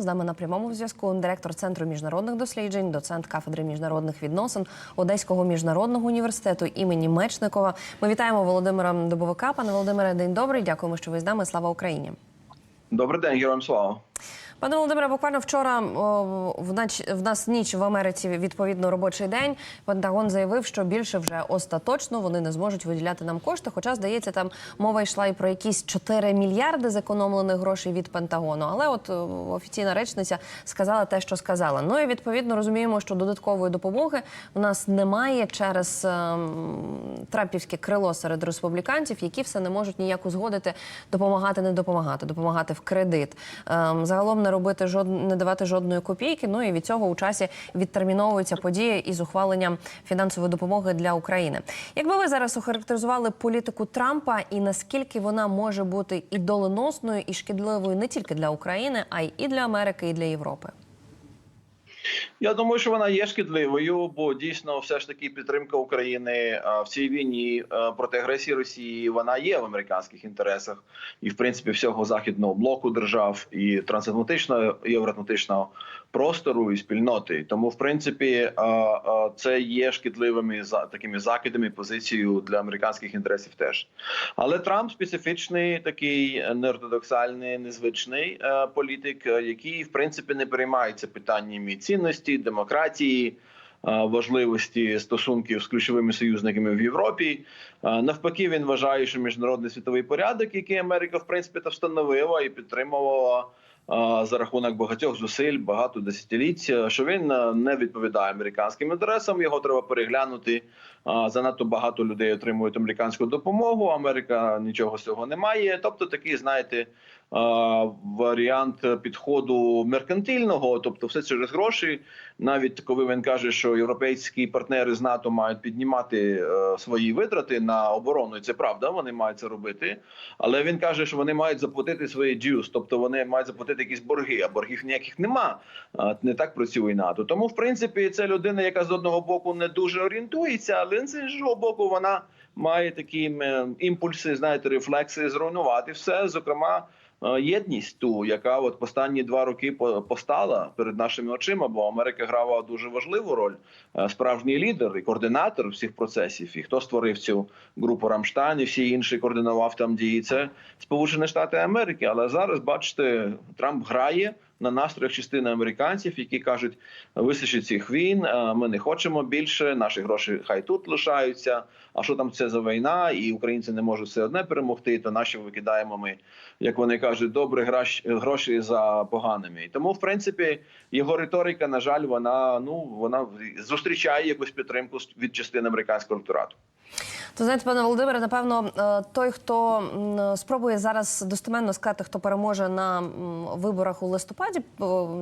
З нами на прямому зв'язку директор центру міжнародних досліджень, доцент кафедри міжнародних відносин Одеського міжнародного університету імені Мечникова. Ми вітаємо Володимира Дубовика. Пане Володимире, день добрий. Дякуємо, що ви з нами. Слава Україні. Добрий день, героям слава. Пане Володимире, буквально вчора в, нас ніч в Америці відповідно робочий день. Пентагон заявив, що більше вже остаточно вони не зможуть виділяти нам кошти. Хоча здається, там мова йшла і про якісь 4 мільярди зекономлених грошей від Пентагону. Але от офіційна речниця сказала те, що сказала. Ну і відповідно розуміємо, що додаткової допомоги у нас немає через ем, трампівське крило серед республіканців, які все не можуть ніяк узгодити, допомагати, не допомагати, допомагати в кредит. Ем, загалом не робити жод... не давати жодної копійки. Ну і від цього у часі відтерміновуються події із ухваленням фінансової допомоги для України. Якби ви зараз охарактеризували політику Трампа і наскільки вона може бути і доленосною, і шкідливою не тільки для України, а й і для Америки, і для Європи? Я думаю, що вона є шкідливою, бо дійсно, все ж таки, підтримка України в цій війні проти агресії Росії вона є в американських інтересах, і в принципі всього західного блоку держав і трансатлантичного євроатлантичного простору і спільноти. Тому, в принципі, а, а, це є шкідливими такими закидами позицією для американських інтересів. Теж але Трамп специфічний, такий неортодоксальний, незвичний е, політик, е, який в принципі не переймається питаннями цінності, демократії. е, Важливості стосунків з ключовими союзниками в Європі Е, навпаки, він вважає, що міжнародний світовий порядок, який Америка в принципі та встановила і підтримувала е, за рахунок багатьох зусиль, багато десятиліть, е, що він е, не відповідає американським інтересам. Його треба переглянути. Занадто багато людей отримують американську допомогу. Америка нічого з цього не має. Тобто, такий, знаєте, варіант підходу меркантильного, тобто все через гроші. Навіть коли він каже, що європейські партнери з НАТО мають піднімати е, свої витрати на оборону, і це правда, вони мають це робити. Але він каже, що вони мають заплатити свої дюс, тобто вони мають заплатити якісь борги, а боргів ніяких нема. Е, Не так працює НАТО. Тому, в принципі, це людина, яка з одного боку не дуже орієнтується, але з іншого боку, вона має такі імпульси, знаєте, рефлекси зруйнувати все, зокрема. Е, Єдність ту, яка от останні два роки по- постала перед нашими очима, бо Америка грала дуже важливу роль. Е, Справжній лідер і координатор всіх процесів. І хто створив цю групу Рамштайн і всі інші координував там дії. Це Сполучені Штати Америки. Але зараз бачите, Трамп грає на настроях частини американців, які кажуть: висичить цих війн, е, ми не хочемо більше. Наші гроші хай тут лишаються. А що там це за війна? І українці не можуть все одне перемогти. То наші викидаємо ми, як вони кажуть, добре гроші за поганими. Тому, в принципі, його риторика, на жаль, вона ну вона зустрічає якусь підтримку від частини американського електорату. То знаєте, пане Володимире, напевно, е, той, хто спробує зараз достеменно сказати, хто переможе на виборах у листопаді,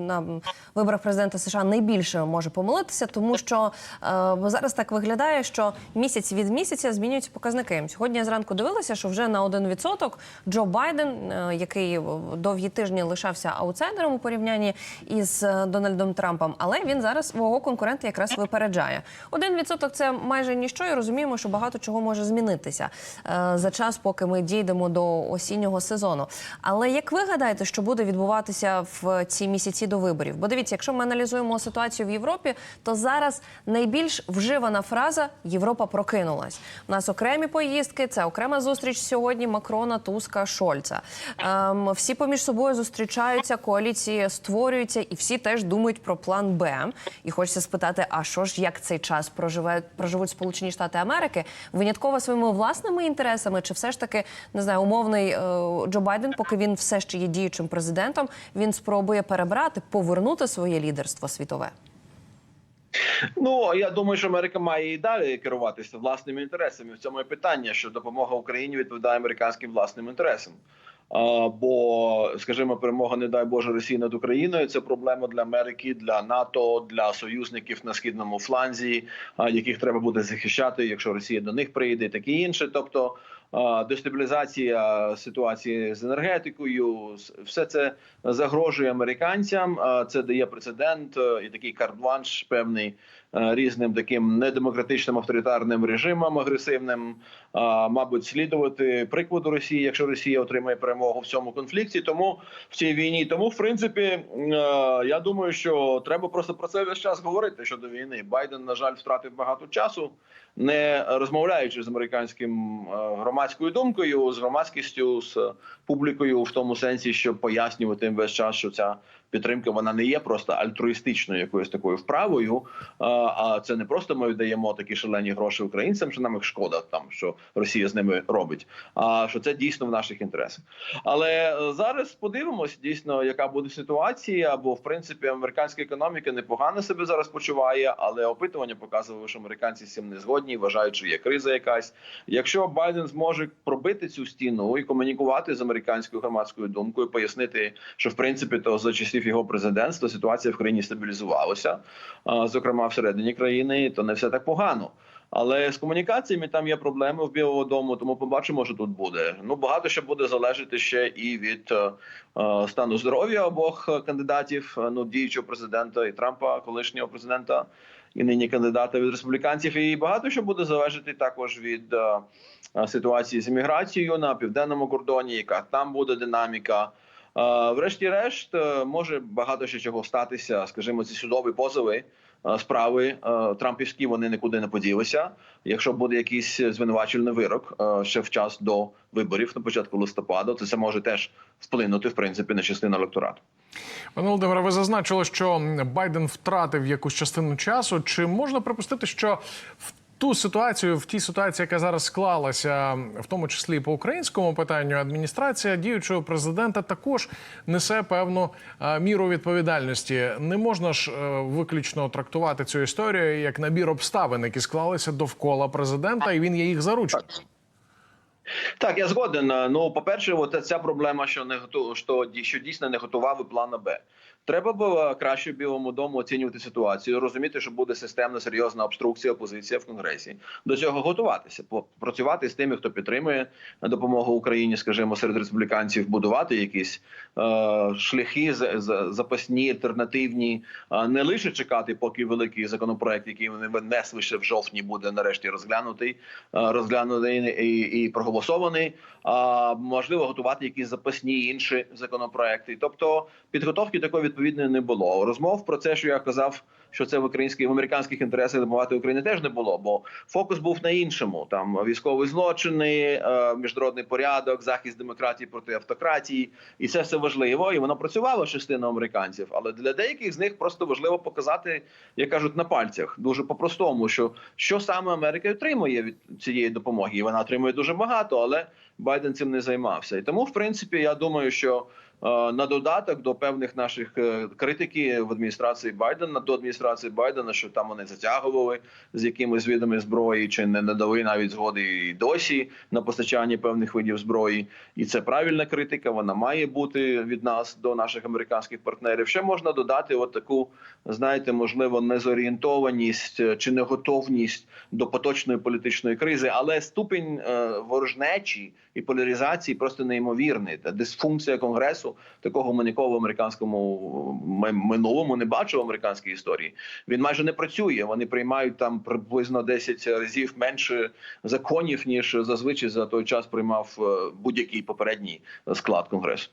на виборах президента США, найбільше може помилитися, тому що е, зараз так виглядає, що місяць від місяця змінюються показники. Сьогодні я зранку дивилася, що вже на 1% Джо Байден, е, який довгі тижні лишався аутсайдером у порівнянні із Дональдом Трампом, але він зараз свого конкурента якраз випереджає. 1% – це майже ніщо, і розуміємо, що багато чого може змінитися е, за час, поки ми дійдемо до осіннього сезону. Але як ви гадаєте, що буде відбуватися в ці місяці до виборів? Бо дивіться, якщо ми аналізуємо ситуацію в Європі, то зараз найбільш вживана фраза Європа прокинулась. У нас окремі поїздки, це окрема зустріч сьогодні Макрона, Туска, Шольца. Ем, всі поміж собою зустрічаються, коаліції створюються, і всі теж думають про план Б. І хочеться спитати: а що ж як цей час проживе проживуть Сполучені Штати Америки? Винятково своїми власними інтересами, чи все ж таки не знаю, умовний е, Джо Байден, поки він все ще є діючим президентом, він спробує перебрати, повернути своє лідерство світове. Ну я думаю, що Америка має і далі керуватися власними інтересами. В цьому і питання, що допомога Україні відповідає американським власним інтересам. Бо, скажімо, перемога, не дай Боже, Росії над Україною це проблема для Америки, для НАТО, для союзників на східному фланзі, яких треба буде захищати, якщо Росія до них прийде, і таке інше. Тобто дестабілізація ситуації з енергетикою, все це загрожує американцям. Це дає прецедент е, і такий карт-бланш певний е, різним таким недемократичним авторитарним режимам агресивним. Мабуть, слідувати прикладу Росії, якщо Росія отримає перемогу в цьому конфлікті. Тому в цій війні. Тому, в принципі, е, я думаю, що треба просто про це весь час говорити щодо війни. Байден, на жаль, втратив багато часу, не розмовляючи з американським е, громадською думкою, з громадськістю, з публікою, в тому сенсі, щоб пояснювати їм весь час, що ця підтримка вона не є просто альтруїстичною якоюсь такою вправою. А, а це не просто ми даємо такі шалені гроші українцям, що нам їх шкода, там що Росія з ними робить. А що це дійсно в наших інтересах. Але е, зараз подивимось дійсно, яка буде ситуація. Бо в принципі американська економіка непогано себе зараз почуває, але опитування показували, що американці з цим не згодні, вважають, що є криза якась. Якщо Байден зможе пробити цю стіну і комунікувати з американською громадською думкою, пояснити, що в принципі то за часів його президентства ситуація в країні стабілізувалася, зокрема всередині країни, то не все так погано. Але з комунікаціями там є проблеми в Білого Дому, тому побачимо, що тут буде. Ну багато що буде залежати ще і від е, е, стану здоров'я обох кандидатів. е, Ну діючого президента і Трампа, колишнього президента, і нині кандидата від республіканців. І багато що буде залежати також від е, е, ситуації з імміграцією на південному кордоні, яка там буде динаміка. Е, Врешті-решт, може багато ще чого статися. Скажімо, ці судові позови. Е, Справи е, Трампівські вони нікуди не поділися. Якщо буде якийсь звинувачувальний вирок е, ще в час до виборів на початку листопада, то це може теж вплинути в принципі на частину електорату. Пане Володимире, ви зазначили, що Байден втратив якусь частину часу. Чи можна припустити, що ту ситуацію, в тій ситуації, яка зараз склалася, в тому числі по українському питанню, адміністрація діючого президента також несе певну е, міру відповідальності. Не можна ж е, виключно трактувати цю історію як набір обставин, які склалися довкола президента, і він є їх заручником. Так, я згоден. Ну, по-перше, от ця проблема, що не готу, що, що дійсно не готував і плана Б. Треба було краще білому дому оцінювати ситуацію, розуміти, що буде системна серйозна обструкція, опозиція в конгресі. До цього готуватися, по- працювати з тими, хто підтримує допомогу Україні, скажімо, серед республіканців, будувати якісь е, шляхи за- за- запасні, альтернативні, е, не лише чекати, поки великий законопроект, який вони внесли ще в жовтні, буде нарешті розглянутий, е, розглянутий і, і проголосований. А можливо, готувати якісь запасні інші законопроекти. Тобто підготовки такої відповідної не було. Розмов про це, що я казав, що це в українських в американських інтересах допомагати Україні, теж не було. Бо фокус був на іншому: там військові злочини, е, міжнародний порядок, захист демократії проти автократії, і це все важливо. І воно працювало частина американців. Але для деяких з них просто важливо показати, як кажуть, на пальцях дуже по-простому, що що саме Америка отримує від цієї допомоги. І вона отримує дуже багато, але Байден цим не займався. І тому, в принципі, я думаю, що на додаток до певних наших е, критики в адміністрації Байдена до адміністрації Байдена, що там вони затягували з якимись видами зброї, чи не надали навіть згоди і досі на постачання певних видів зброї. І це правильна критика. Вона має бути від нас до наших американських партнерів. Ще можна додати от таку, знаєте, можливо, незорієнтованість е, чи неготовність до поточної політичної кризи, але ступінь е, ворожнечі і поляризації просто неймовірний. Та дисфункція конгресу такого ми ніколи в американському минулому не бачив в американській історії. Він майже не працює. Вони приймають там приблизно 10 разів менше законів ніж зазвичай за той час приймав е, будь-який попередній склад конгресу.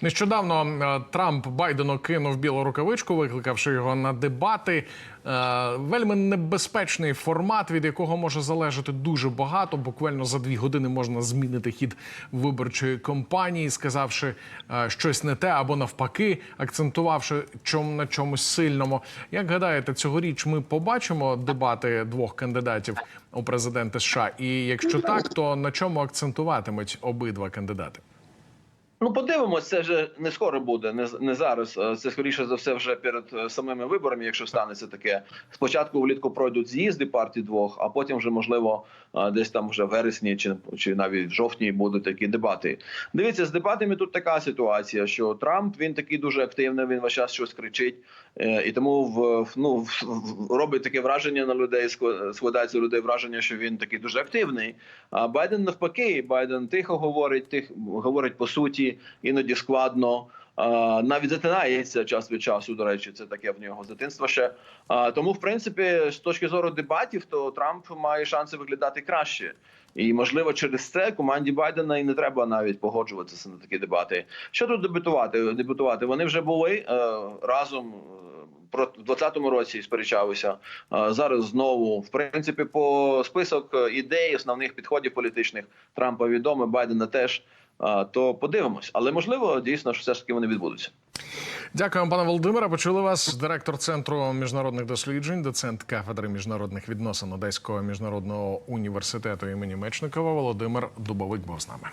Нещодавно е, Трамп Байдену кинув білу рукавичку, викликавши його на дебати. Е, Вельми небезпечний формат, від якого може залежати дуже багато. Буквально за дві години можна змінити хід виборчої кампанії, сказавши щось не те або навпаки, акцентувавши чом на чомусь сильному. Як гадаєте, цьогоріч ми побачимо дебати двох кандидатів у президенти США? І якщо так, то на чому акцентуватимуть обидва кандидати? Ну, подивимось, це вже не скоро буде, не, не зараз. Е, Це скоріше за все вже перед е, самими виборами, якщо станеться таке. Спочатку влітку пройдуть з'їзди партій двох, а потім вже можливо е, десь там вже в вересні чи, чи навіть жовтні будуть такі дебати. Дивіться, з дебатами тут така ситуація, що Трамп він такий дуже активний, він весь час щось кричить, і тому в, ну, в- робить таке враження на людей, ск- складається у людей враження, що він такий дуже активний. А Байден навпаки, Байден тихо говорить, тих говорить по суті, іноді складно. Навіть затинається час від часу. До речі, це таке в нього з дитинства ще. Тому, в принципі, з точки зору дебатів, то Трамп має шанси виглядати краще. І можливо, через це команді Байдена і не треба навіть погоджуватися на такі дебати. Що тут дебатувати? Дебатувати вони вже були е, разом. е, в 20-му році сперечалися е, зараз знову. В принципі, по список е, ідей, основних підходів політичних Трампа відомий, Байдена теж. То подивимось, але можливо, дійсно, що все ж таки вони відбудуться. Дякуємо, пане Володимире. Почули вас, директор центру міжнародних досліджень, доцент кафедри міжнародних відносин Одеського міжнародного університету імені Мечникова Володимир Дубовик був з нами.